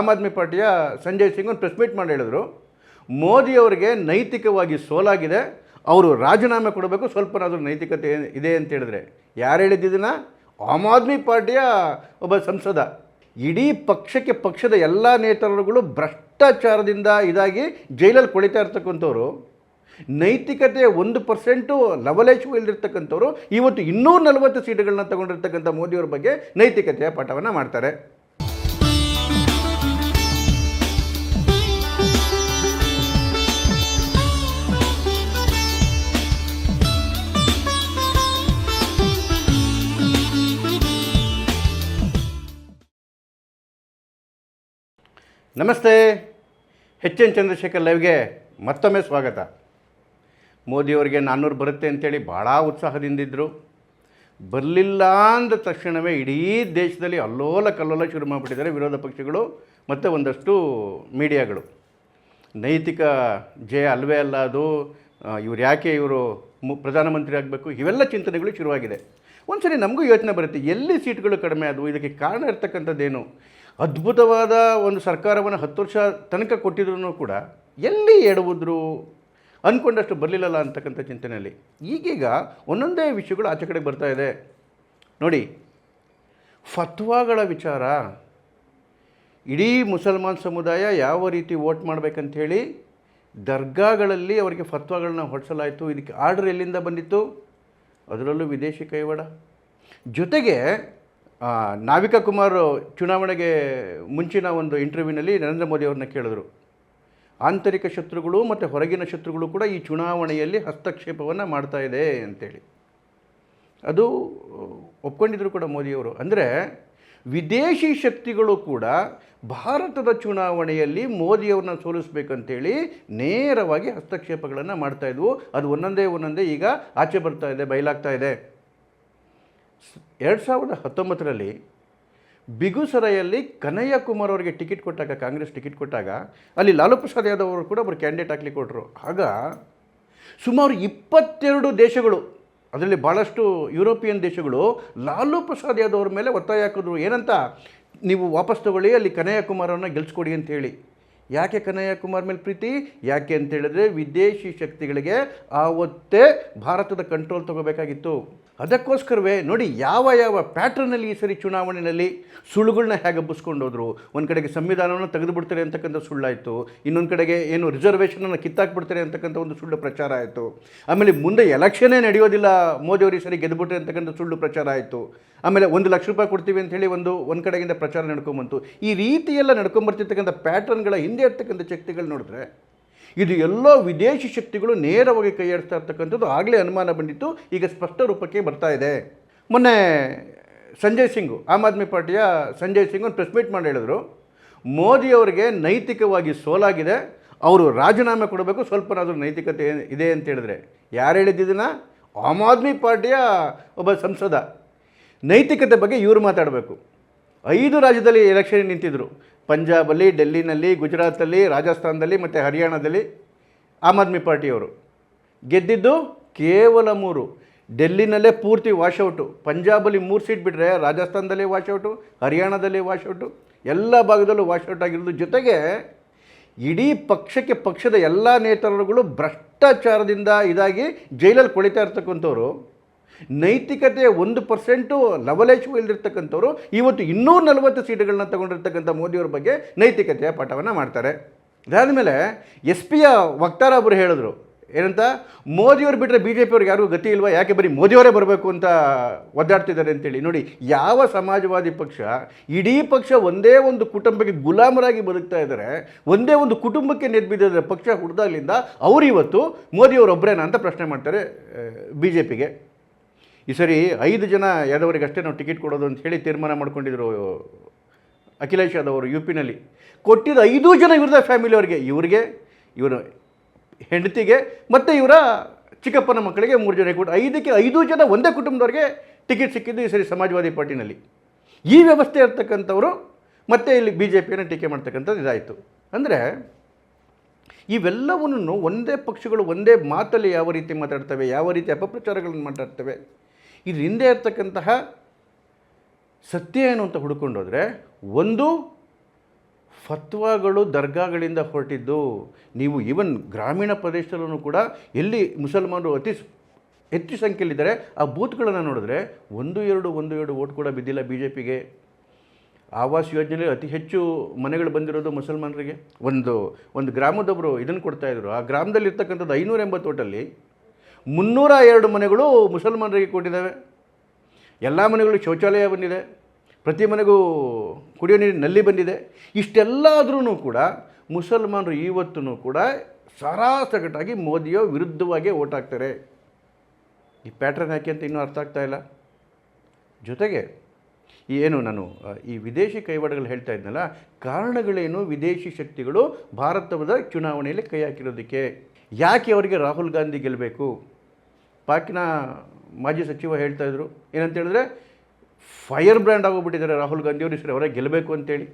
ಆಮ್ ಆದ್ಮಿ ಪಾರ್ಟಿಯ ಸಂಜಯ್ ಸಿಂಗ್ ಒಂದು press meet ಮಾಡಿ ಹೇಳಿದ್ರು. ಮೋದಿಯವರಿಗೆ ನೈತಿಕವಾಗಿ ಸೋಲಾಗಿದೆ. ಅವರು ರಾಜೀನಾಮೆ ಕೊಡಬೇಕು, ಸ್ವಲ್ಪನಾದರೂ ನೈತಿಕತೆ ಇದೆ ಅಂತ ಹೇಳಿದ್ರೆ. ಯಾರು ಹೇಳಿದ್ದನ್ನ ಆಮ್ ಆದ್ಮಿ ಪಾರ್ಟಿಯ ಒಬ್ಬ ಸಂಸದ. ಇಡೀ ಪಕ್ಷಕ್ಕೆ ಪಕ್ಷದ ಎಲ್ಲ ನೇತಾರರುಗಳು ಭ್ರಷ್ಟಾಚಾರದಿಂದ ಇದಾಗಿ ಜೈಲಲ್ಲಿ ಕೊಳಿತಾ ಇರ್ತಕ್ಕಂಥವ್ರು, ನೈತಿಕತೆ ಒಂದು ಪರ್ಸೆಂಟು ಲವಲೇಶು ಇಲ್ದಿರ್ತಕ್ಕಂಥವ್ರು, ಇವತ್ತು ಇನ್ನೂರ ನಲವತ್ತು ಸೀಟುಗಳನ್ನ ತಗೊಂಡಿರ್ತಕ್ಕಂಥ ಮೋದಿಯವ್ರ ಬಗ್ಗೆ ನೈತಿಕತೆಯ ಪಾಠವನ್ನು ಮಾಡ್ತಾರೆ. ನಮಸ್ತೆ. ಎಚ್ ಎನ್ ಚಂದ್ರಶೇಖರ್ ಲೈವ್ಗೆ ಮತ್ತೊಮ್ಮೆ ಸ್ವಾಗತ. ಮೋದಿಯವರಿಗೆ ನಾನ್ನೂರು ಬರುತ್ತೆ ಅಂತೇಳಿ ಭಾಳ ಉತ್ಸಾಹದಿಂದಿದ್ದರು ಬರಲಿಲ್ಲ ಅಂದ ತಕ್ಷಣವೇ ಇಡೀ ದೇಶದಲ್ಲಿ ಅಲ್ಲೋಲ ಕಲ್ಲೋಲ ಶುರು ಮಾಡಿಬಿಟ್ಟಿದ್ದಾರೆ ವಿರೋಧ ಪಕ್ಷಗಳು ಮತ್ತು ಒಂದಷ್ಟು ಮೀಡಿಯಾಗಳು. ನೈತಿಕ ಜಯ ಅಲ್ವೇ ಅಲ್ಲ ಅದು. ಇವ್ರು ಯಾಕೆ ಇವರು ಮು, ಪ್ರಧಾನಮಂತ್ರಿ ಆಗಬೇಕು? ಇವೆಲ್ಲ ಚಿಂತನೆಗಳು ಶುರುವಾಗಿದೆ. ಒಂದು ಸರಿ ನಮಗೂ ಯೋಚನೆ ಬರುತ್ತೆ, ಎಲ್ಲಿ ಸೀಟ್ಗಳು ಕಡಿಮೆ ಆದವು? ಇದಕ್ಕೆ ಕಾರಣ ಇರ್ತಕ್ಕಂಥದ್ದೇನು? ಅದ್ಭುತವಾದ ಒಂದು ಸರ್ಕಾರವನ್ನು ಹತ್ತು ವರ್ಷ ತನಕ ಕೊಟ್ಟಿದ್ರು ಕೂಡ ಎಲ್ಲಿ ಎಡವುದ್ರು ಅಂದ್ಕೊಂಡಷ್ಟು ಬರಲಿಲ್ಲಲ್ಲ ಅಂತಕ್ಕಂಥ ಚಿಂತನೆಯಲ್ಲಿ. ಈಗೀಗ ಒಂದೊಂದೇ ವಿಷಯಗಳು ಆಚೆ ಕಡೆಗೆ ಬರ್ತಾ ಇದೆ. ನೋಡಿ, ಫತ್ವಾಗಳ ವಿಚಾರ. ಇಡೀ ಮುಸಲ್ಮಾನ್ ಸಮುದಾಯ ಯಾವ ರೀತಿ ವೋಟ್ ಮಾಡಬೇಕಂಥೇಳಿ ದರ್ಗಾಗಳಲ್ಲಿ ಅವರಿಗೆ ಫತ್ವಾಗಳನ್ನ ಹೊರಡಿಸಲಾಯಿತು ಇದಕ್ಕೆ ಆರ್ಡರ್ ಎಲ್ಲಿಂದ ಬಂದಿತ್ತು? ಅದರಲ್ಲೂ ವಿದೇಶಿ ಕೈವಾಡ. ಜೊತೆಗೆ ನಾವಿಕಾ ಕುಮಾರ್ ಚುನಾವಣೆಗೆ ಮುಂಚಿನ ಒಂದು ಇಂಟರ್ವ್ಯೂನಲ್ಲಿ ನರೇಂದ್ರ ಮೋದಿ ಅವ್ರನ್ನ ಕೇಳಿದ್ರು. ಆಂತರಿಕ ಶತ್ರುಗಳು ಮತ್ತು ಹೊರಗಿನ ಶತ್ರುಗಳು ಕೂಡ ಈ ಚುನಾವಣೆಯಲ್ಲಿ ಹಸ್ತಕ್ಷೇಪವನ್ನು ಮಾಡ್ತಾ ಇದೆ ಅಂತೇಳಿ. ಅದು ಒಪ್ಕೊಂಡಿದ್ರು ಕೂಡ ಮೋದಿಯವರು ಅಂದರೆ ವಿದೇಶಿ ಶಕ್ತಿಗಳು ಕೂಡ ಭಾರತದ ಚುನಾವಣೆಯಲ್ಲಿ ಮೋದಿಯವ್ರನ್ನ ಸೋಲಿಸ್ಬೇಕಂತೇಳಿ ನೇರವಾಗಿ ಹಸ್ತಕ್ಷೇಪಗಳನ್ನು ಮಾಡ್ತಾಯಿದ್ವು ಅದು ಒಂದೊಂದೇ ಒಂದೊಂದೇ ಈಗ ಆಚೆ ಬರ್ತಾ ಇದೆ, ಬಯಲಾಗ್ತಾ ಇದೆ. ಎರಡು ಸಾವಿರದ ಹತ್ತೊಂಬತ್ತರಲ್ಲಿ ಬಿಗುಸರೈಯಲ್ಲಿ ಕನಯ್ಯ ಕುಮಾರ್ ಅವರಿಗೆ ಟಿಕೆಟ್ ಕೊಟ್ಟಾಗ, ಕಾಂಗ್ರೆಸ್ ಟಿಕೆಟ್ ಕೊಟ್ಟಾಗ ಅಲ್ಲಿ ಲಾಲು ಪ್ರಸಾದ್ ಯಾದವ್ ಅವರು ಕೂಡ ಒಬ್ಬರು ಕ್ಯಾಂಡಿಡೇಟ್ ಹಾಕ್ಲಿಕ್ಕೆ ಕೊಟ್ಟರು ಆಗ ಸುಮಾರು ಇಪ್ಪತ್ತೆರಡು ದೇಶಗಳು, ಅದರಲ್ಲಿ ಭಾಳಷ್ಟು ಯುರೋಪಿಯನ್ ದೇಶಗಳು ಲಾಲು ಪ್ರಸಾದ್ ಯಾದವ್ ಅವ್ರ ಮೇಲೆ ಒತ್ತಾಯ ಹಾಕಿದ್ರು. ಏನಂತ? ನೀವು ವಾಪಸ್ ತಗೊಳ್ಳಿ, ಅಲ್ಲಿ ಕನಯ್ಯ ಕುಮಾರನ್ನು ಗೆಲ್ಸ್ಕೊಡಿ ಅಂತ ಹೇಳಿ. ಯಾಕೆ ಕನಯ್ಯ ಕುಮಾರ್ ಮೇಲೆ ಪ್ರೀತಿ? ಯಾಕೆ ಅಂತೇಳಿದ್ರೆ ವಿದೇಶಿ ಶಕ್ತಿಗಳಿಗೆ ಆವತ್ತೇ ಭಾರತದ ಕಂಟ್ರೋಲ್ ತಗೋಬೇಕಾಗಿತ್ತು. ಅದಕ್ಕೋಸ್ಕರವೇ ನೋಡಿ ಯಾವ ಯಾವ ಪ್ಯಾಟ್ರನಲ್ಲಿ ಈ ಸರಿ ಚುನಾವಣೆಯಲ್ಲಿ ಸುಳ್ಳುಗಳನ್ನ ಹೇಗೆ ಹಬ್ಬಿಸ್ಕೊಂಡು ಹೋದರು? ಒಂದು ಕಡೆಗೆ ಸಂವಿಧಾನವನ್ನು ತೆಗೆದುಬಿಡ್ತಾರೆ ಅಂತಕ್ಕಂಥ ಸುಳ್ಳಾಯಿತು, ಇನ್ನೊಂದು ಕಡೆಗೆ ಏನು ರಿಸರ್ವೇಷನನ್ನು ಕಿತ್ತಾಕ್ಬಿಡ್ತಾರೆ ಅಂತಕ್ಕಂಥ ಒಂದು ಸುಳ್ಳು ಪ್ರಚಾರ ಆಯಿತು. ಆಮೇಲೆ ಮುಂದೆ ಎಲೆಕ್ಷನ್ನೇ ನಡೆಯೋದಿಲ್ಲ ಮೋದಿಯವರು ಈ ಸರಿ ಗೆದ್ದುಬಿಟ್ರೆ ಅಂತಕ್ಕಂಥ ಸುಳ್ಳು ಪ್ರಚಾರ ಆಯಿತು. ಆಮೇಲೆ ಒಂದು ಲಕ್ಷ ರೂಪಾಯಿ ಕೊಡ್ತೀವಿ ಅಂತೇಳಿ ಒಂದು ಒಂದು ಕಡೆಗಿಂದ ಪ್ರಚಾರ ನಡ್ಕೊಂಬಂತು. ಈ ರೀತಿಯೆಲ್ಲ ನಡ್ಕೊಂಬರ್ತಿರ್ತಕ್ಕಂಥ ಪ್ಯಾಟ್ರನ್ಗಳ ಹಿಂದೆ ಇರ್ತಕ್ಕಂಥ ಶಕ್ತಿಗಳು ನೋಡಿದ್ರೆ ಇದು ಎಲ್ಲೋ ವಿದೇಶಿ ಶಕ್ತಿಗಳು ನೇರವಾಗಿ ಕೈಯಾಡಿಸ್ತಾ ಇರ್ತಕ್ಕಂಥದ್ದು ಆಗಲೇ ಅನುಮಾನ ಬಂದಿತ್ತು. ಈಗ ಸ್ಪಷ್ಟ ರೂಪಕ್ಕೆ ಬರ್ತಾ ಇದೆ. ಮೊನ್ನೆ ಸಂಜಯ್ ಸಿಂಗು, ಆಮ್ ಆದ್ಮಿ ಪಾರ್ಟಿಯ ಸಂಜಯ್ ಸಿಂಗ್ ಒಂದು ಪ್ರೆಸ್ ಮೀಟ್ ಮಾಡಿ ಹೇಳಿದ್ರು. ಮೋದಿಯವರಿಗೆ ನೈತಿಕವಾಗಿ ಸೋಲಾಗಿದೆ. ಅವರು ರಾಜೀನಾಮೆ ಕೊಡಬೇಕು, ಸ್ವಲ್ಪನಾದರೂ ನೈತಿಕತೆ ಇದೆ ಅಂತ ಹೇಳಿದ್ರೆ. ಯಾರು ಹೇಳಿದ್ದಿದ್ದನ್ನ ಆಮ್ ಆದ್ಮಿ ಪಾರ್ಟಿಯ ಒಬ್ಬ ಸಂಸದ. ನೈತಿಕತೆ ಬಗ್ಗೆ ಇವರು ಮಾತಾಡಬೇಕು. ಐದು ರಾಜ್ಯದಲ್ಲಿ ಎಲೆಕ್ಷನ್ ನಿಂತಿದ್ದರು ಪಂಜಾಬಲ್ಲಿ, ಡೆಲ್ಲಿನಲ್ಲಿ, ಗುಜರಾತಲ್ಲಿ, ರಾಜಸ್ಥಾನದಲ್ಲಿ ಮತ್ತು ಹರಿಯಾಣದಲ್ಲಿ ಆಮ್ ಆದ್ಮಿ ಪಾರ್ಟಿಯವರು. ಗೆದ್ದಿದ್ದು ಕೇವಲ ಮೂರು. ಡೆಲ್ಲಿನಲ್ಲೇ ಪೂರ್ತಿ ವಾಶೌಟು ಪಂಜಾಬಲ್ಲಿ ಮೂರು ಸೀಟ್ ಬಿಟ್ಟರೆ ರಾಜಸ್ಥಾನದಲ್ಲಿ ವಾಶೌಟು ಹರಿಯಾಣದಲ್ಲಿ ವಾಶೌಟು ಎಲ್ಲ ಭಾಗದಲ್ಲೂ ವಾಶೌಟ್ ಆಗಿರೋದು ಜೊತೆಗೆ ಇಡೀ ಪಕ್ಷಕ್ಕೆ ಪಕ್ಷದ ಎಲ್ಲ ನೇತಾರರುಗಳು ಭ್ರಷ್ಟಾಚಾರದಿಂದ ಇದಾಗಿ ಜೈಲಲ್ಲಿ ಕೊಳಿತಾ ಇರ್ತಕ್ಕಂಥವ್ರು ನೈತಿಕತೆಯ ಒಂದು ಪರ್ಸೆಂಟು ಲವಲೇಶು ಇಲ್ದಿರ್ತಕ್ಕಂಥವ್ರು, ಇವತ್ತು ಇನ್ನೂರ ನಲವತ್ತು ಸೀಟುಗಳನ್ನ ತಗೊಂಡಿರ್ತಕ್ಕಂಥ ಮೋದಿಯವ್ರ ಬಗ್ಗೆ ನೈತಿಕತೆಯ ಪಾಠವನ್ನು ಮಾಡ್ತಾರೆ. ಇದಾದಮೇಲೆ ಎಸ್ ಪಿಯ ವಕ್ತಾರ ಒಬ್ಬರು ಹೇಳಿದ್ರು, ಏನಂತ, ಮೋದಿಯವ್ರು ಬಿಟ್ಟರೆ ಬಿ ಜೆ ಪಿಯವ್ರಿಗೆ ಯಾರಿಗೂ ಗತಿ ಇಲ್ವಾ? ಯಾಕೆ ಬರೀ ಮೋದಿಯವರೇ ಬರಬೇಕು ಅಂತ ಒದ್ದಾಡ್ತಿದ್ದಾರೆ ಅಂತೇಳಿ. ನೋಡಿ, ಯಾವ ಸಮಾಜವಾದಿ ಪಕ್ಷ ಇಡೀ ಪಕ್ಷ ಒಂದೇ ಒಂದು ಕುಟುಂಬಕ್ಕೆ ಗುಲಾಮರಾಗಿ ಬದುಕ್ತಾ ಇದ್ದಾರೆ, ಒಂದೇ ಒಂದು ಕುಟುಂಬಕ್ಕೆ ನೆದ್ಬಿದ್ದರೆ ಪಕ್ಷ ಹುಡ್ದಾಗ್ಲಿಂದ ಅವರು ಇವತ್ತು ಮೋದಿಯವರೊಬ್ಬರೇನಾ ಅಂತ ಪ್ರಶ್ನೆ ಮಾಡ್ತಾರೆ ಬಿ ಜೆ ಪಿಗೆ ಈ ಸರಿ ಐದು ಜನ ಯಾದವರಿಗೆ ಅಷ್ಟೇ ನಾವು ಟಿಕೆಟ್ ಕೊಡೋದು ಅಂತ ಹೇಳಿ ತೀರ್ಮಾನ ಮಾಡ್ಕೊಂಡಿದ್ರು ಅಖಿಲೇಶ್ ಯಾದವ್ ಅವರು ಯು ಪಿನಲ್ಲಿ ಕೊಟ್ಟಿದ್ದ ಐದು ಜನ ಇವ್ರದ ಫ್ಯಾಮಿಲಿಯವ್ರಿಗೆ ಇವರಿಗೆ, ಇವರ ಹೆಂಡತಿಗೆ ಮತ್ತು ಇವರ ಚಿಕ್ಕಪ್ಪನ ಮಕ್ಕಳಿಗೆ ಮೂರು ಜನ ಕೊಟ್ಟು ಐದಕ್ಕೆ ಐದು ಜನ ಒಂದೇ ಕುಟುಂಬದವರಿಗೆ ಟಿಕೆಟ್ ಸಿಕ್ಕಿದ್ದು ಈ ಸರಿ ಸಮಾಜವಾದಿ ಪಾರ್ಟಿನಲ್ಲಿ. ಈ ವ್ಯವಸ್ಥೆ ಇರ್ತಕ್ಕಂಥವರು ಮತ್ತೆ ಇಲ್ಲಿ ಬಿ ಜೆ ಪಿಯನ್ನು ಟೀಕೆ ಮಾಡ್ತಕ್ಕಂಥದ್ದು ಇದಾಯಿತು. ಅಂದರೆ ಇವೆಲ್ಲವನ್ನು ಒಂದೇ ಪಕ್ಷಗಳು ಒಂದೇ ಮಾತಲ್ಲಿ ಯಾವ ರೀತಿ ಮಾತಾಡ್ತವೆ, ಯಾವ ರೀತಿ ಅಪಪ್ರಚಾರಗಳನ್ನು ಮಾತಾಡ್ತವೆ ಇದ್ರ ಹಿಂದೆ ಇರ್ತಕ್ಕಂತಹ ಸತ್ಯ ಏನು ಅಂತ ಹುಡ್ಕೊಂಡೋದ್ರೆ ಒಂದು, ಫತ್ವಾಗಳು ದರ್ಗಾಗಳಿಂದ ಹೊರಟಿದ್ದು, ನೀವು ಈವನ್ ಗ್ರಾಮೀಣ ಪ್ರದೇಶದಲ್ಲೂ ಕೂಡ ಎಲ್ಲಿ ಮುಸಲ್ಮಾನರು ಅತಿ ಹೆಚ್ಚು ಸಂಖ್ಯೆಯಲ್ಲಿದ್ದಾರೆ, ಆ ಬೂತ್ಗಳನ್ನು ನೋಡಿದ್ರೆ ಒಂದು ಎರಡು ಒಂದು ಎರಡು ಓಟ್ ಕೂಡ ಬಿದ್ದಿಲ್ಲ ಬಿ ಜೆ ಪಿಗೆ ಆವಾಸ್ ಯೋಜನೆಯಲ್ಲಿ ಅತಿ ಹೆಚ್ಚು ಮನೆಗಳು ಬಂದಿರೋದು ಮುಸಲ್ಮಾನರಿಗೆ. ಒಂದು ಒಂದು ಗ್ರಾಮದೊಬ್ಬರು ಇದನ್ನು ಕೊಡ್ತಾಯಿದ್ರು ಆ ಗ್ರಾಮದಲ್ಲಿ ಇರ್ತಕ್ಕಂಥದ್ದು ಐನೂರ ಎಂಬತ್ತು ಓಟಲ್ಲಿ ಮುನ್ನೂರ ಎರಡು ಮನೆಗಳು ಮುಸಲ್ಮಾನರಿಗೆ ಕೊಟ್ಟಿದ್ದಾವೆ. ಎಲ್ಲ ಮನೆಗಳು ಶೌಚಾಲಯ ಬಂದಿದೆ. ಪ್ರತಿ ಮನೆಗೂ ಕುಡಿಯೋ ನೀರು ನಲ್ಲಿ ಬಂದಿದೆ. ಇಷ್ಟೆಲ್ಲಾದ್ರೂ ಕೂಡ ಮುಸಲ್ಮಾನರು ಇವತ್ತೂ ಕೂಡ ಸರಾಸಗಟಾಗಿ ಮೋದಿಯ ವಿರುದ್ಧವಾಗಿ ಓಟ್ ಹಾಕ್ತಾರೆ. ಈ ಪ್ಯಾಟ್ರನ್ ಯಾಕೆ ಅಂತ ಇನ್ನೂ ಅರ್ಥ ಆಗ್ತಾ ಇಲ್ಲ. ಜೊತೆಗೆ ಏನು ನಾನು ಈ ವಿದೇಶಿ ಕೈವಾಡಗಳು ಹೇಳ್ತಾ ಇದ್ನಲ್ಲ, ಕಾರಣಗಳೇನು ವಿದೇಶಿ ಶಕ್ತಿಗಳು ಭಾರತದ ಚುನಾವಣೆಯಲ್ಲಿ ಕೈ ಹಾಕಿರೋದಕ್ಕೆ? ಯಾಕೆ ಅವರಿಗೆ ರಾಹುಲ್ ಗಾಂಧಿ ಗೆಲ್ಲಬೇಕು ಪಾಕಿನ ಮಾಜಿ ಸಚಿವ ಹೇಳ್ತಾ ಇದ್ರು ಏನಂತ ಹೇಳಿದ್ರೆ ಫೈರ್ ಬ್ರ್ಯಾಂಡ್ ಆಗೋಗ್ಬಿಟ್ಟಿದ್ದಾರೆ ರಾಹುಲ್ ಗಾಂಧಿ ಅವರು ಸರಿ ಅವರೇ ಗೆಲ್ಲಬೇಕು ಅಂತೇಳಿ.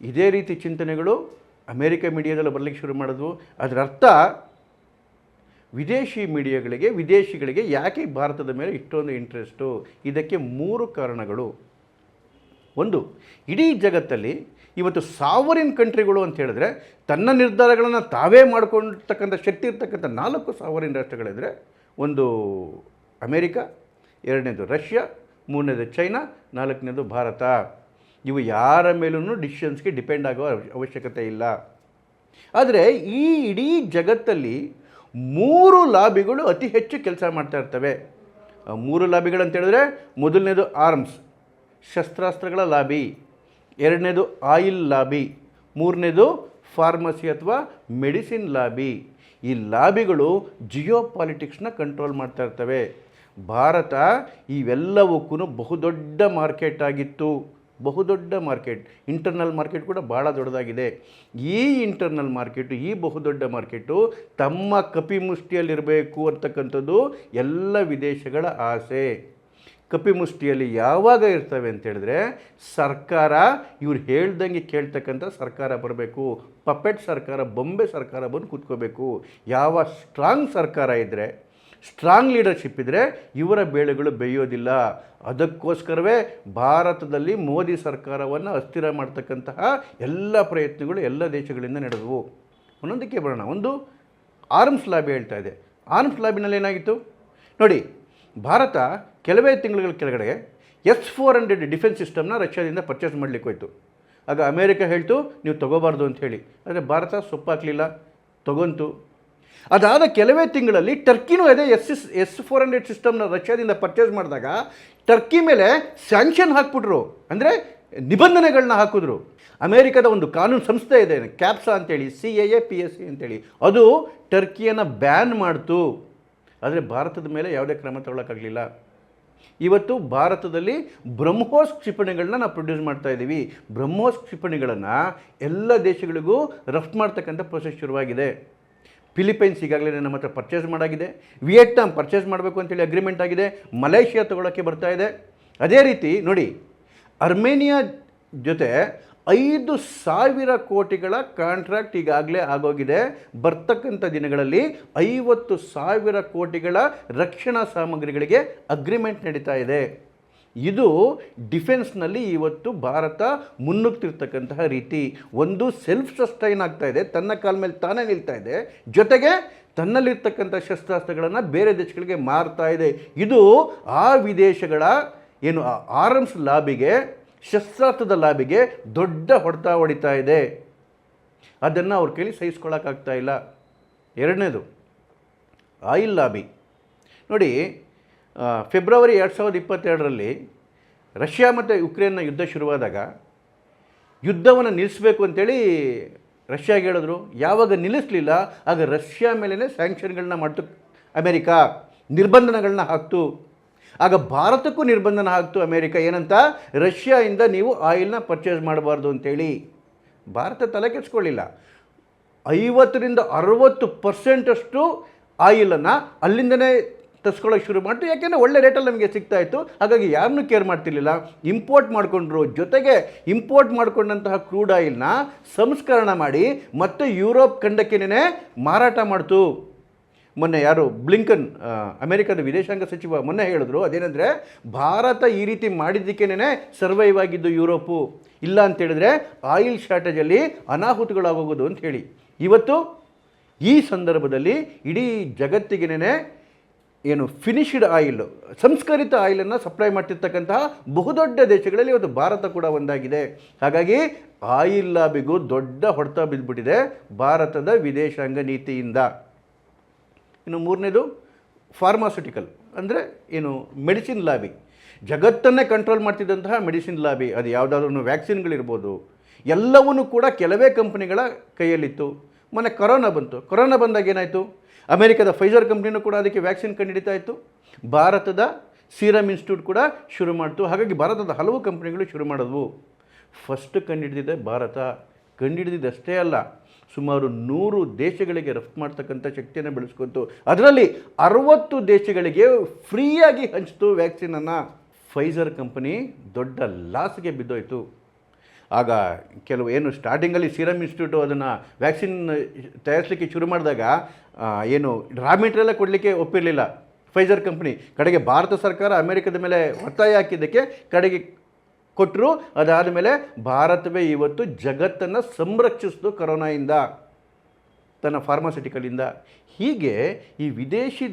ಇದೇ ರೀತಿ ಚಿಂತನೆಗಳು ಅಮೇರಿಕ ಮೀಡಿಯಾದಲ್ಲಿ ಬರಲಿಕ್ಕೆ ಶುರು ಮಾಡಿದ್ವು. ಅದರ ಅರ್ಥ, ವಿದೇಶಿ ಮೀಡಿಯಾಗಳಿಗೆ, ವಿದೇಶಿಗಳಿಗೆ ಯಾಕೆ ಭಾರತದ ಮೇಲೆ ಇಷ್ಟೊಂದು ಇಂಟ್ರೆಸ್ಟು ಇದಕ್ಕೆ ಮೂರು ಕಾರಣಗಳು. ಒಂದು, ಇಡೀ ಜಗತ್ತಲ್ಲಿ ಇವತ್ತು ಸಾವರಿನ್ ಕಂಟ್ರಿಗಳು ಅಂತ ಹೇಳಿದ್ರೆ, ತನ್ನ ನಿರ್ಧಾರಗಳನ್ನು ತಾವೇ ಮಾಡ್ಕೊಳ್ತಕ್ಕಂಥ ಶಕ್ತಿ ಇರ್ತಕ್ಕಂಥ ನಾಲ್ಕು ಸಾವರಿನ್ ರಾಷ್ಟ್ರಗಳಿದ್ರೆ ಒಂದು ಅಮೇರಿಕಾ, ಎರಡನೇದು ರಷ್ಯಾ, ಮೂರನೇದು ಚೈನಾ, ನಾಲ್ಕನೇದು ಭಾರತ. ಇವು ಯಾರ ಮೇಲೂ ಡಿಸಿಷನ್ಸ್ಗೆ ಡಿಪೆಂಡ್ ಆಗೋ ಅವಶ್ಯ- ಅವಶ್ಯಕತೆ ಇಲ್ಲ. ಆದರೆ ಈ ಇಡೀ ಜಗತ್ತಲ್ಲಿ ಮೂರು ಲಾಬಿಗಳು ಅತಿ ಹೆಚ್ಚು ಕೆಲಸ ಮಾಡ್ತಾ ಇರ್ತವೆ. ಮೂರು ಲಾಬಿಗಳು ಅಂತ ಹೇಳಿದ್ರೆ ಮೊದಲನೇದು ಆರ್ಮ್ಸ್, ಶಸ್ತ್ರಾಸ್ತ್ರಗಳ ಲಾಬಿ, ಎರಡನೇದು ಆಯಿಲ್ ಲಾಬಿ, ಮೂರನೇದು ಫಾರ್ಮಸಿ ಅಥವಾ ಮೆಡಿಸಿನ್ ಲಾಬಿ. ಈ ಲಾಬಿಗಳು ಜಿಯೋ ಪಾಲಿಟಿಕ್ಸ್ನ ಕಂಟ್ರೋಲ್ ಮಾಡ್ತಾ ಇರ್ತವೆ. ಭಾರತ ಇವೆಲ್ಲವಕ್ಕೂ ಬಹುದೊಡ್ಡ ಮಾರ್ಕೆಟ್ ಆಗಿತ್ತು. ಬಹುದೊಡ್ಡ ಮಾರ್ಕೆಟ್. ಇಂಟರ್ನಲ್ ಮಾರ್ಕೆಟ್ ಕೂಡ ಭಾಳ ದೊಡ್ಡದಾಗಿದೆ. ಈ ಇಂಟರ್ನಲ್ ಮಾರ್ಕೆಟು, ಈ ಬಹುದೊಡ್ಡ ಮಾರ್ಕೆಟು ತಮ್ಮ ಕಪಿಮುಷ್ಟಿಯಲ್ಲಿರಬೇಕು ಅಂತಕ್ಕಂಥದ್ದು ಎಲ್ಲ ವಿದೇಶಗಳ ಆಸೆ. ಕಪಿಮುಷ್ಟಿಯಲ್ಲಿ ಯಾವಾಗ ಇರ್ತವೆ ಅಂತ ಹೇಳಿದ್ರೆ, ಸರ್ಕಾರ ಇವ್ರು ಹೇಳ್ದಂಗೆ ಕೇಳ್ತಕ್ಕಂಥ ಸರ್ಕಾರ ಬರಬೇಕು, ಪಪೆಟ್ ಸರ್ಕಾರ, ಬೊಂಬೆ ಸರ್ಕಾರ ಬಂದು ಕೂತ್ಕೋಬೇಕು, ಯಾವ ಸ್ಟ್ರಾಂಗ್ ಸರ್ಕಾರ ಇದ್ದರೆ ಸ್ಟ್ರಾಂಗ್ ಲೀಡರ್ಶಿಪ್ ಇದ್ದರೆ ಇವರ ಬೇಳೆಗಳು ಬೇಯೋದಿಲ್ಲ. ಅದಕ್ಕೋಸ್ಕರವೇ ಭಾರತದಲ್ಲಿ ಮೋದಿ ಸರ್ಕಾರವನ್ನು ಅಸ್ಥಿರ ಮಾಡ್ತಕ್ಕಂತಹ ಎಲ್ಲ ಪ್ರಯತ್ನಗಳು ಎಲ್ಲ ದೇಶಗಳಿಂದ ನಡೆದವು. ಒಂದೊಂದಕ್ಕೆ ಬರೋಣ, ಒಂದು ಆರ್ಮ್ಸ್ ಲಾಬಿ ಹೇಳ್ತಾ ಇದೆ. ಆರ್ಮ್ಸ್ ಲಾಬಿನಲ್ಲಿ ಏನಾಗಿತ್ತು? ನೋಡಿ, ಭಾರತ ಕೆಲವೇ ತಿಂಗಳುಗಳ ಕೆಳಗಡೆ ಎಸ್ ಫೋರ್ ಹಂಡ್ರೆಡ್ ಡಿಫೆನ್ಸ್ ಸಿಸ್ಟಮ್ನ ರಷ್ಯಾದಿಂದ ಪರ್ಚೇಸ್ ಮಾಡಲಿಕ್ಕೆ ಹೋಯ್ತು. ಆಗ ಅಮೇರಿಕ ಹೇಳ್ತು, ನೀವು ತಗೋಬಾರ್ದು ಅಂತ ಹೇಳಿ. ಆದರೆ ಭಾರತ ಸೊಪ್ಪಾಗಲಿಲ್ಲ, ತಗೊಂತು. ಅದಾದ ಕೆಲವೇ ತಿಂಗಳಲ್ಲಿ ಟರ್ಕಿನೂ ಅದೇ S S S four hundred ಸಿಸ್ಟಮ್ನ ರಷ್ಯಾದಿಂದ ಪರ್ಚೇಸ್ ಮಾಡಿದಾಗ ಟರ್ಕಿ ಮೇಲೆ ಸ್ಯಾಂಕ್ಷನ್ ಹಾಕ್ಬಿಟ್ರು. ಅಂದರೆ ನಿಬಂಧನೆಗಳನ್ನ ಹಾಕಿದ್ರು. ಅಮೇರಿಕದ ಒಂದು ಕಾನೂನು ಸಂಸ್ಥೆ ಇದೆ, ಕ್ಯಾಪ್ಸಾ ಅಂತೇಳಿ, C A A, P S C ಅಂತೇಳಿ. ಅದು ಟರ್ಕಿಯನ್ನು ಬ್ಯಾನ್ ಮಾಡ್ತು. ಆದರೆ ಭಾರತದ ಮೇಲೆ ಯಾವುದೇ ಕ್ರಮ ತಗೊಳ್ಳೋಕ್ಕಾಗಲಿಲ್ಲ ಇವತ್ತು ಭಾರತದಲ್ಲಿ ಬ್ರಹ್ಮೋಸ್ ಕ್ಷಿಪಣಿಗಳನ್ನ ನಾವು ಪ್ರೊಡ್ಯೂಸ್ ಮಾಡ್ತಾ ಇದ್ದೀವಿ. ಬ್ರಹ್ಮೋಸ್ ಕ್ಷಿಪಣಿಗಳನ್ನು ಎಲ್ಲ ದೇಶಗಳಿಗೂ ರಫ್ತು ಮಾಡ್ತಕ್ಕಂಥ ಪ್ರೊಸೆಸ್ ಶುರುವಾಗಿದೆ. ಫಿಲಿಪೈನ್ಸ್ ಈಗಾಗಲೇ ನಮ್ಮ ಹತ್ರ ಪರ್ಚೇಸ್ ಮಾಡಾಗಿದೆ. ವಿಯೆಟ್ನಾಂ ಪರ್ಚೇಸ್ ಮಾಡಬೇಕು ಅಂತೇಳಿ ಅಗ್ರಿಮೆಂಟ್ ಆಗಿದೆ. ಮಲೇಷಿಯಾ ತಗೊಳ್ಳೋಕ್ಕೆ ಬರ್ತಾ ಇದೆ. ಅದೇ ರೀತಿ ನೋಡಿ ಅರ್ಮೇನಿಯಾ ಜೊತೆ ಐದು ಸಾವಿರ ಕೋಟಿಗಳ ಕಾಂಟ್ರಾಕ್ಟ್ ಈಗಾಗಲೇ ಆಗೋಗಿದೆ. ಬರ್ತಕ್ಕಂಥ ದಿನಗಳಲ್ಲಿ ಐವತ್ತು ಸಾವಿರ ಕೋಟಿಗಳ ರಕ್ಷಣಾ ಸಾಮಗ್ರಿಗಳಿಗೆ ಅಗ್ರಿಮೆಂಟ್ ನಡೀತಾ ಇದೆ. ಇದು ಡಿಫೆನ್ಸ್ನಲ್ಲಿ ಇವತ್ತು ಭಾರತ ಮುನ್ನುಗ್ತಿರ್ತಕ್ಕಂತಹ ರೀತಿ. ಒಂದು ಸೆಲ್ಫ್ ಸಸ್ಟೈನ್ ಆಗ್ತಾ ಇದೆ. ತನ್ನ ಕಾಲ ಮೇಲೆ ತಾನೇ ನಿಲ್ತಾ ಇದೆ. ಜೊತೆಗೆ ತನ್ನಲ್ಲಿರ್ತಕ್ಕಂಥ ಶಸ್ತ್ರಾಸ್ತ್ರಗಳನ್ನು ಬೇರೆ ದೇಶಗಳಿಗೆ ಮಾರ್ತಾ ಇದೆ. ಇದು ಆ ವಿದೇಶಗಳ ಏನು ಆರ್ಮ್ಸ್ ಲಾಬಿಗೆ ಶಸ್ತ್ರಾಸ್ತ್ರದ ಲಾಬಿಗೆ ದೊಡ್ಡ ಹೊಡೆತ ಹೊಡಿತಾ ಇದೆ. ಅದನ್ನು ಅವ್ರ ಕೇಳಿ ಸಹಿಸ್ಕೊಳ್ಳೋಕ್ಕಾಗ್ತಾ ಇಲ್ಲ. ಎರಡನೇದು, ಆಯಿಲ್ ಲಾಬಿ. ನೋಡಿ ಫೆಬ್ರವರಿ ಎರಡು ಸಾವಿರದ ಇಪ್ಪತ್ತೆರಡರಲ್ಲಿ ರಷ್ಯಾ ಮತ್ತು ಯುಕ್ರೇನ್ನ ಯುದ್ಧ ಶುರುವಾದಾಗ ಯುದ್ಧವನ್ನು ನಿಲ್ಲಿಸಬೇಕು ಅಂತೇಳಿ ರಷ್ಯಾಗೆ ಹೇಳಿದ್ರು. ಯಾವಾಗ ನಿಲ್ಲಿಸಲಿಲ್ಲ, ಆಗ ರಷ್ಯಾ ಮೇಲೇ ಸ್ಯಾಂಕ್ಷನ್ಗಳನ್ನ ಮಾಡ್ತು ಅಮೇರಿಕಾ, ನಿರ್ಬಂಧನಗಳನ್ನ ಹಾಕ್ತು. ಆಗ ಭಾರತಕ್ಕೂ ನಿರ್ಬಂಧನ ಹಾಕ್ತು ಅಮೇರಿಕ. ಏನಂತ? ರಷ್ಯಾಯಿಂದ ನೀವು ಆಯಿಲ್ನ ಪರ್ಚೇಸ್ ಮಾಡಬಾರ್ದು ಅಂತೇಳಿ. ಭಾರತ ತಲೆ ಕೆಡಿಸ್ಕೊಳ್ಳಿಲ್ಲ. ಐವತ್ತರಿಂದ ಅರವತ್ತು ಪರ್ಸೆಂಟಷ್ಟು ಆಯಿಲನ್ನು ಅಲ್ಲಿಂದನೇ ತರಿಸ್ಕೊಳ್ಳೋಕೆ ಶುರು ಮಾಡ್ತು. ಯಾಕೆಂದರೆ ಒಳ್ಳೆ ರೇಟಲ್ಲಿ ನಮಗೆ ಸಿಗ್ತಾ ಇತ್ತು. ಹಾಗಾಗಿ ಯಾರನ್ನೂ ಕೇರ್ ಮಾಡ್ತಿರ್ಲಿಲ್ಲ. ಇಂಪೋರ್ಟ್ ಮಾಡಿಕೊಂಡ್ರು. ಜೊತೆಗೆ ಇಂಪೋರ್ಟ್ ಮಾಡಿಕೊಂಡಂತಹ ಕ್ರೂಡ್ ಆಯಿಲ್ನ ಸಂಸ್ಕರಣ ಮಾಡಿ ಮತ್ತೆ ಯುರೋಪ್ ಖಂಡಕ್ಕೇನೆ ಮಾರಾಟ ಮಾಡ್ತು. ಮೊನ್ನೆ ಯಾರು ಬ್ಲಿಂಕನ್ ಅಮೆರಿಕದ ವಿದೇಶಾಂಗ ಸಚಿವ ಮೊನ್ನೆ ಹೇಳಿದ್ರು ಅದೇನೆಂದರೆ, ಭಾರತ ಈ ರೀತಿ ಮಾಡಿದ್ದಕ್ಕೇನೆ ಸರ್ವೈವ್ ಆಗಿದ್ದು ಯುರೋಪು. ಇಲ್ಲ ಅಂತೇಳಿದ್ರೆ ಆಯಿಲ್ ಶಾರ್ಟೇಜಲ್ಲಿ ಅನಾಹುತಗಳಾಗೋಗೋದು ಅಂತ ಹೇಳಿ. ಇವತ್ತು ಈ ಸಂದರ್ಭದಲ್ಲಿ ಇಡೀ ಜಗತ್ತಿಗೇನೆ ಏನು ಫಿನಿಶ್ಡ್ ಆಯಿಲ್, ಸಂಸ್ಕರಿತ ಆಯಿಲನ್ನು ಸಪ್ಲೈ ಮಾಡ್ತಿರ್ತಕ್ಕಂತಹ ಬಹುದೊಡ್ಡ ದೇಶಗಳಲ್ಲಿ ಇವತ್ತು ಭಾರತ ಕೂಡ ಒಂದಾಗಿದೆ. ಹಾಗಾಗಿ ಆಯಿಲ್ ಲಾಬಿಗೂ ದೊಡ್ಡ ಹೊಡೆತ ಬಿದ್ದುಬಿಟ್ಟಿದೆ ಭಾರತದ ವಿದೇಶಾಂಗ ನೀತಿಯಿಂದ. ಇನ್ನು ಮೂರನೇದು ಫಾರ್ಮಾಸ್ಯೂಟಿಕಲ್ ಅಂದರೆ ಏನು ಮೆಡಿಸಿನ್ ಲಾಬಿ ಜಗತ್ತನ್ನೇ ಕಂಟ್ರೋಲ್ ಮಾಡ್ತಿದ್ದಂತಹ ಮೆಡಿಸಿನ್ ಲಾಬಿ ಅದು ಯಾವುದಾದ್ರೂ ವ್ಯಾಕ್ಸಿನ್ಗಳಿರ್ಬೋದು ಎಲ್ಲವನ್ನೂ ಕೂಡ ಕೆಲವೇ ಕಂಪ್ನಿಗಳ ಕೈಯಲ್ಲಿತ್ತು. ಮೊನ್ನೆ ಕೊರೋನಾ ಬಂತು. ಕೊರೋನಾ ಬಂದಾಗ ಏನಾಯಿತು? ಅಮೆರಿಕದ ಫೈಜರ್ ಕಂಪ್ನಿನೂ ಕೂಡ ಅದಕ್ಕೆ ವ್ಯಾಕ್ಸಿನ್ ಕಂಡುಹಿಡಿತಾ ಇತ್ತು. ಭಾರತದ ಸೀರಮ್ ಇನ್ಸ್ಟಿಟ್ಯೂಟ್ ಕೂಡ ಶುರು ಮಾಡ್ತು. ಹಾಗಾಗಿ ಭಾರತದ ಹಲವು ಕಂಪ್ನಿಗಳು ಶುರು ಮಾಡಿದ್ವು. ಫಸ್ಟ್ ಕಂಡುಹಿಡಿದಿದೆ ಭಾರತ. ಕಂಡುಹಿಡಿದಿದ್ದಷ್ಟೇ ಅಲ್ಲ. ಸುಮಾರು ನೂರು ದೇಶಗಳಿಗೆ ರಫ್ತು ಮಾಡ್ತಕ್ಕಂಥ ಶಕ್ತಿಯನ್ನು ಬೆಳೆಸ್ಕೊಂತು. ಅದರಲ್ಲಿ ಅರವತ್ತು ದೇಶಗಳಿಗೆ ಫ್ರೀಯಾಗಿ ಹಂಚಿತು ವ್ಯಾಕ್ಸಿನನ್ನು. ಫೈಸರ್ ಕಂಪನಿ ದೊಡ್ಡ ಲಾಸ್ಗೆ ಬಿದ್ದೋಯ್ತು. ಆಗ ಕೆಲವು ಏನು ಸ್ಟಾರ್ಟಿಂಗಲ್ಲಿ ಸೀರಮ್ ಇನ್ಸ್ಟಿಟ್ಯೂಟು ಅದನ್ನು ವ್ಯಾಕ್ಸಿನ್ ತಯಾರಿಸಲಿಕ್ಕೆ ಶುರು ಮಾಡಿದಾಗ ಏನು ರಾ ಮೆಟೀರಿಯಲ್ ಕೊಡಲಿಕ್ಕೆ ಒಪ್ಪಿರಲಿಲ್ಲ. ಫೈಸರ್ ಕಂಪ್ನಿ ಕಡೆಗೆ ಭಾರತ ಸರ್ಕಾರ ಅಮೆರಿಕದ ಮೇಲೆ ಒತ್ತಾಯ ಹಾಕಿದ್ದಕ್ಕೆ ಕಡೆಗೆ ಕೊಟ್ಟರು ಅದಾದ ಮೇಲೆ ಭಾರತವೇ ಇವತ್ತು ಜಗತ್ತನ್ನು ಸಂರಕ್ಷಿಸಿತು ಕರೋನಾಯಿಂದ, ತನ್ನ ಫಾರ್ಮಾಸ್ಯೂಟಿಕಲಿಂದ ಹೀಗೆ ಈ ವಿದೇಶಿ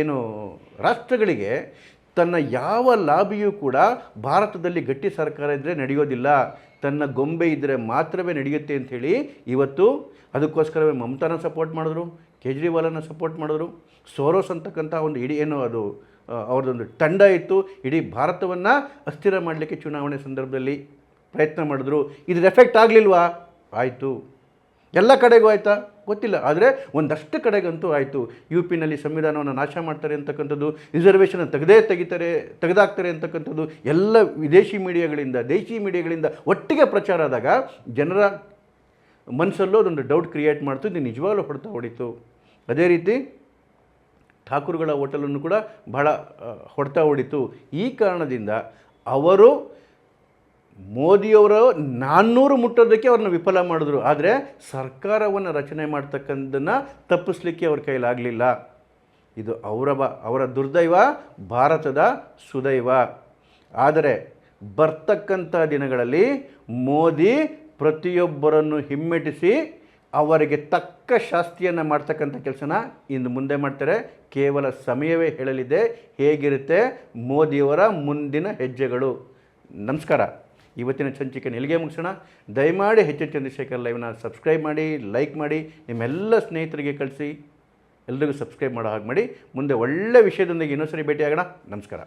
ಏನು ರಾಷ್ಟ್ರಗಳಿಗೆ ತನ್ನ ಯಾವ ಲಾಬಿಯೂ ಕೂಡ ಭಾರತದಲ್ಲಿ ಗಟ್ಟಿ ಸರ್ಕಾರ ಇದ್ದರೆ ನಡೆಯೋದಿಲ್ಲ. ತನ್ನ ಗೊಂಬೆ ಇದ್ದರೆ ಮಾತ್ರವೇ ನಡೆಯುತ್ತೆ ಅಂಥೇಳಿ ಇವತ್ತು ಅದಕ್ಕೋಸ್ಕರವೇ ಮಮತಾನ ಸಪೋರ್ಟ್ ಮಾಡಿದ್ರು, ಕೇಜ್ರಿವಾಲನ್ನು ಸಪೋರ್ಟ್ ಮಾಡಿದ್ರು. ಸೋರೋಸ್ ಅಂತಕ್ಕಂಥ ಒಂದು ಇಡೀ ಏನು ಅದು ಆ, ಅವ್ರದ್ದೊಂದು ತಂಡ ಇತ್ತು. ಇಡೀ ಭಾರತವನ್ನು ಅಸ್ಥಿರ ಮಾಡಲಿಕ್ಕೆ ಚುನಾವಣೆ ಸಂದರ್ಭದಲ್ಲಿ ಪ್ರಯತ್ನ ಮಾಡಿದ್ರು. ಇದ್ರ ಎಫೆಕ್ಟ್ ಆಗಲಿಲ್ವಾ? ಆಯಿತು. ಎಲ್ಲ ಕಡೆಗೂ ಆಯಿತಾ? ಗೊತ್ತಿಲ್ಲ. ಆದರೆ ಒಂದಷ್ಟು ಕಡೆಗಂತೂ ಆಯಿತು. ಯು ಪಿನಲ್ಲಿ ಸಂವಿಧಾನವನ್ನು ನಾಶ ಮಾಡ್ತಾರೆ ಅಂತಕ್ಕಂಥದ್ದು ರಿಸರ್ವೇಷನ್ ತೆಗೆದೇ ತೆಗಿತಾರೆ ತೆಗೆದಾಕ್ತಾರೆ ಅಂತಕ್ಕಂಥದ್ದು ಎಲ್ಲ ವಿದೇಶಿ ಮೀಡಿಯಾಗಳಿಂದ ದೇಶಿ ಮೀಡಿಯಾಗಳಿಂದ ಒಟ್ಟಿಗೆ ಪ್ರಚಾರ ಆದಾಗ ಜನರ ಮನಸ್ಸಲ್ಲೂ ಅದೊಂದು ಡೌಟ್ ಕ್ರಿಯೇಟ್ ಮಾಡ್ತು ಇದು ನಿಜವಾಗ್ಲೂ ಹೊಡೆತ ಹೊಡಿತು. ಅದೇ ರೀತಿ ಠಾಕೂರ್ಗಳ ಹೋಟೆಲನ್ನು ಕೂಡ ಬಹಳ ಹೊಡ್ತಾ ಹೊಡೆತ. ಈ ಕಾರಣದಿಂದ ಅವರು ಮೋದಿಯವರು ನಾನ್ನೂರು ಮುಟ್ಟೋದಕ್ಕೆ ಅವ್ರನ್ನ ವಿಫಲ ಮಾಡಿದ್ರು. ಆದರೆ ಸರ್ಕಾರವನ್ನು ರಚನೆ ಮಾಡ್ತಕ್ಕಂಥದ್ದನ್ನು ತಪ್ಪಿಸ್ಲಿಕ್ಕೆ ಅವ್ರ ಕೈಲಾಗಲಿಲ್ಲ ಇದು ಅವರ ಬ, ಅವರ ದುರ್ದೈವ, ಭಾರತದ ಸುದೈವ. ಆದರೆ ಬರ್ತಕ್ಕಂಥ ದಿನಗಳಲ್ಲಿ ಮೋದಿ ಪ್ರತಿಯೊಬ್ಬರನ್ನು ಹಿಮ್ಮೆಟ್ಟಿಸಿ ಅವರಿಗೆ ತಕ್ಕ ಶಾಸ್ತಿಯನ್ನು ಮಾಡ್ತಕ್ಕಂಥ ಕೆಲಸನ ಇಂದು ಮುಂದೆ ಮಾಡ್ತಾರೆ. ಕೇವಲ ಸಮಯವೇ ಹೇಳಲಿದೆ. ಹೇಗಿರುತ್ತೆ? ಮೋದಿಯವರ ಮುಂದಿನ ಹೆಜ್ಜೆಗಳು. ನಮಸ್ಕಾರ. ಇವತ್ತಿನ ಸಂಚಿಕೆ ಎಲ್ಲಿಗೆ ಮುಗಿಸೋಣ. ದಯಮಾಡಿ ಎಚ್ ಚಂದ್ರಶೇಖರ್ ಲೈವ್ನ ಸಬ್ಸ್ಕ್ರೈಬ್ ಮಾಡಿ ಲೈಕ್ ಮಾಡಿ, ನಿಮ್ಮೆಲ್ಲ ಸ್ನೇಹಿತರಿಗೆ ಕಳಿಸಿ. ಎಲ್ರಿಗೂ ಸಬ್ಸ್ಕ್ರೈಬ್ ಮಾಡೋ ಹಾಗೆ ಮಾಡಿ. ಮುಂದೆ ಒಳ್ಳೆ ವಿಷಯದೊಂದಿಗೆ ಇನ್ನೊಂದ್ಸರಿ ಭೇಟಿಯಾಗೋಣ. ನಮಸ್ಕಾರ.